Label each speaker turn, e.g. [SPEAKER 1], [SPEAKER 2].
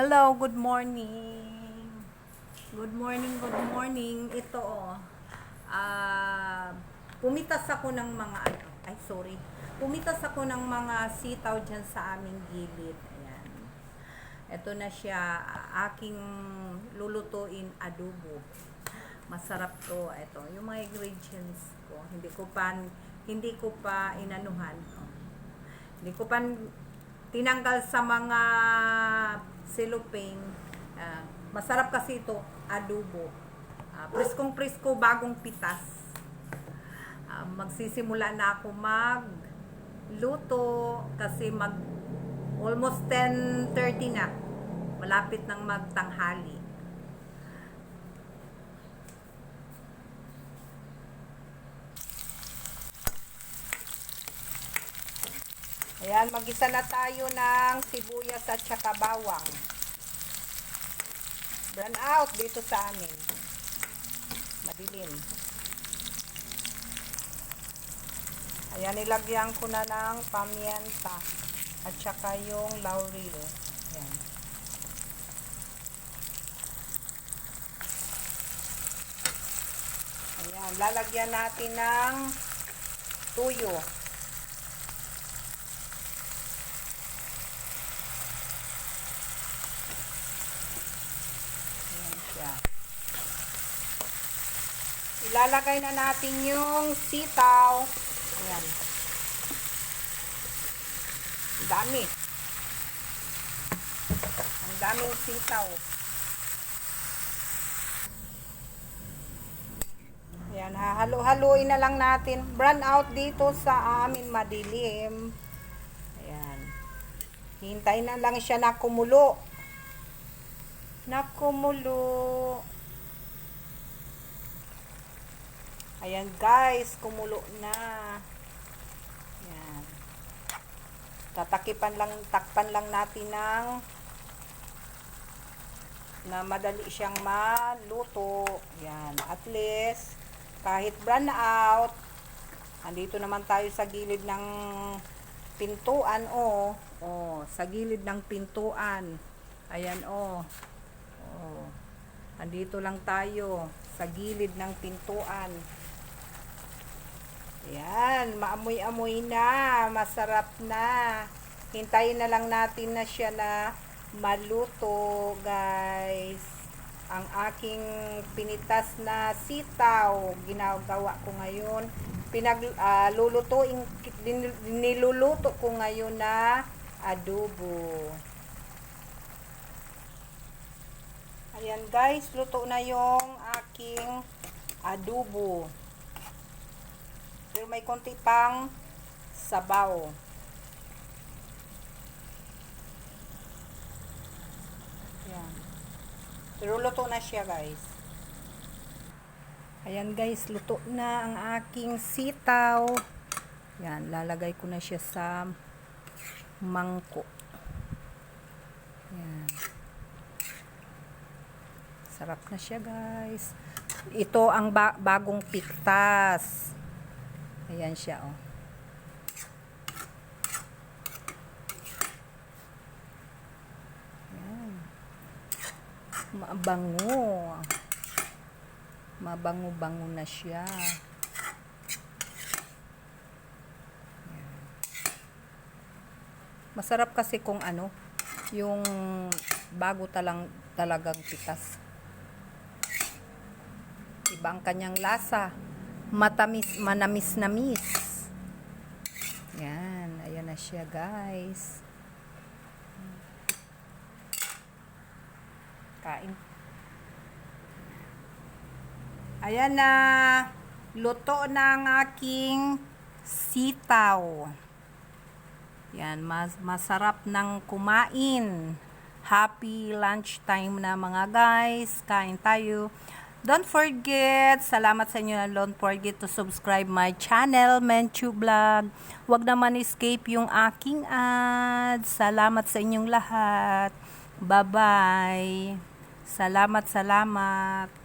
[SPEAKER 1] Hello, good morning. Good morning, good morning. Ito oh. Ah, pumitas ako ng mga ano, ay sorry. Pumitas ako ng mga sitaw diyan sa aming gilid. Ayan. Ito na siya, aking lulutuin adobo. Masarap to. Ito, yung mga ingredients ko. Hindi ko pa hindi ko pa inanuhan. Oh. Hindi ko pa tinanggal sa mga cellophane. Ah, masarap kasi ito, adobo. Uh, preskong presko bagong pitas. Ah, magsisimula na ako mag luto kasi mag almost 10:30 na. Malapit nang magtanghali. Ayan, magisa na tayo ng sibuyas at saka bawang. Burn out dito sa amin. Madilim. Ayan, nilagyan ko na ng pamienta at saka yung laurel. Ayan. Ayan, lalagyan natin ng tuyo. Ayan siya. Ilalagay na natin yung sitaw. Ayan. Ang dami. Ang daming sitaw. Ayan, hahalo-haluin na lang natin. Brown out dito sa amin madilim. Ayan. Hintayin na lang siya na kumulo. Na kumulo. Ayan guys, kumulo na. Ayan. Tatakipan lang, takpan lang natin ng na madali siyang maluto. Ayan. At least, kahit brown out, andito naman tayo sa gilid ng pintuan, oh. Oh, sa gilid ng pintuan. Ayan, oh. Oh. Andito lang tayo sa gilid ng pintuan. Ayan, maamoy-amoy na, masarap na. Hintayin na lang natin na siya na maluto, guys. Ang aking pinitas na sitaw, ginagawa ko ngayon. Pinag ah, lulutuin niluluto ko ngayon na adobo. Ayan guys, luto na yung aking adobo. Pero may konti pang sabaw. Ayan. Pero luto na siya guys. Ayan guys, luto na ang aking sitaw. Yan, lalagay ko na siya sa mangko. Yan. Sarap na siya guys. Ito ang ba- bagong piktas. Ayan siya oh. Ayan. Mabango. Mabango-bango na siya. Masarap kasi kung ano, yung bago talang talagang pitas. Iba ang kanyang lasa. Matamis, manamis-namis. Yan, ayan na siya guys. Kain. Ayan na. Luto na ang aking sitaw. Yan, mas masarap ng kumain. Happy lunchtime na mga guys. Kain tayo. Don't forget, salamat sa inyo. Don't forget to subscribe my channel, Menchu Vlog. Huwag naman escape yung aking ads. Salamat sa inyong lahat. Bye-bye. Salamat, salamat.